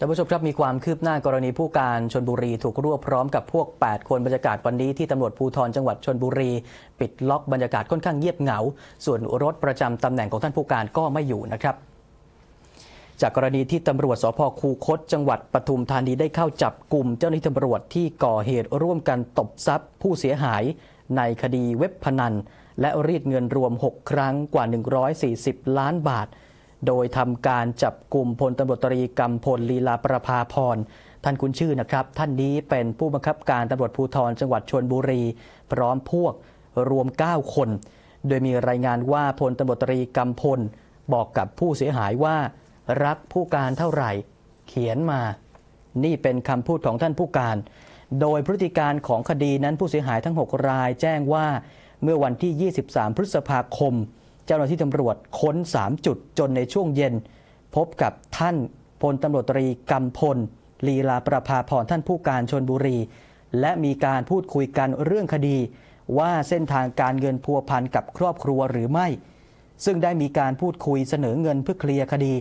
ท่านผู้ชมครับมีความคืบหน้ากรณีผู้การชนบุรีถูกรวบพร้อมกับพวก 8 คนบรรยากาศวันนี้ที่ตำรวจภูธรจังหวัดชนบุรี ปิดล็อกบรรยากาศค่อนข้างเงียบเหงา ส่วนรถประจำตำแหน่งของท่านผู้การก็ไม่อยู่นะครับจากกรณีที่ตำรวจสพคูคต จังหวัดปทุมธานีได้เข้าจับกลุ่มเจ้าหน้าที่ตำรวจที่ก่อเหตุร่วมกันตบทรัพย์ ผู้เสียหายในคดีเว็บพนัน และรีดเงินรวม 6 ครั้งกว่า 140 ล้านบาท โดยทำการจับกลุ่มพลตำรวจตรีกำพลลีลาประภาพรท่านคุณชื่อนะครับ ท่านนี้เป็นผู้บังคับการตำรวจภูธรจังหวัดชนบุรี พร้อมพวกรวม 9 คน โดยมีรายงานว่าพลตำรวจตรีกำพลบอกกับผู้เสียหายว่า รักผู้การเท่าไหร่ เขียนมา นี่เป็นคำพูดของท่านผู้การ โดยพฤติการของคดีนั้นผู้เสียหายทั้ง 6 รายแจ้งว่าเมื่อวันที่ 23 พฤษภาคม เจ้าหน้าที่ตำรวจค้น 3 จุดจนในช่วงเย็น พบกับท่านพลตำรวจตรีกำพล ลีลาประภาพรท่านผู้การชนบุรี และมีการพูดคุยกันเรื่องคดี ว่าเส้นทางการเงินพัวพันกับครอบครัวหรือไม่ ซึ่งได้มีการพูดคุยเสนอเงินเพื่อเคลียร์คดี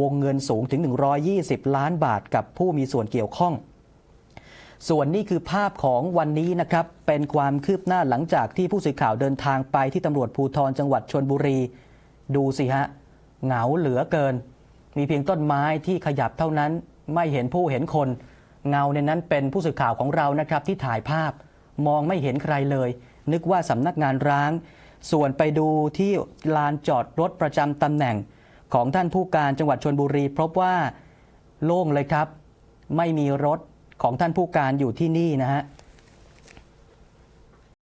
วงเงินสูงถึง 120 ล้านบาทกับผู้มีส่วนเกี่ยวข้อง ส่วนนี้คือภาพของวันนี้นะครับ เป็นความคืบหน้าหลังจากที่ผู้สื่อข่าวเดินทางไปที่ตำรวจภูธรจังหวัดชนบุรี ดูสิฮะ เหงาเหลือเกิน มีเพียงต้นไม้ที่ขยับเท่านั้นไม่เห็นผู้เห็นคน เงาในนั้นเป็นผู้สื่อข่าวของเรานะครับ ที่ถ่ายภาพมองไม่เห็นใครเลย นึกว่าสำนักงานร้าง ส่วนไปดูที่ลานจอดรถประจำตำแหน่ง ของท่านผู้การจังหวัดชนบุรี พบว่าโล่งเลยครับ ไม่มีรถ ของท่านผู้การอยู่ที่นี่นะฮะ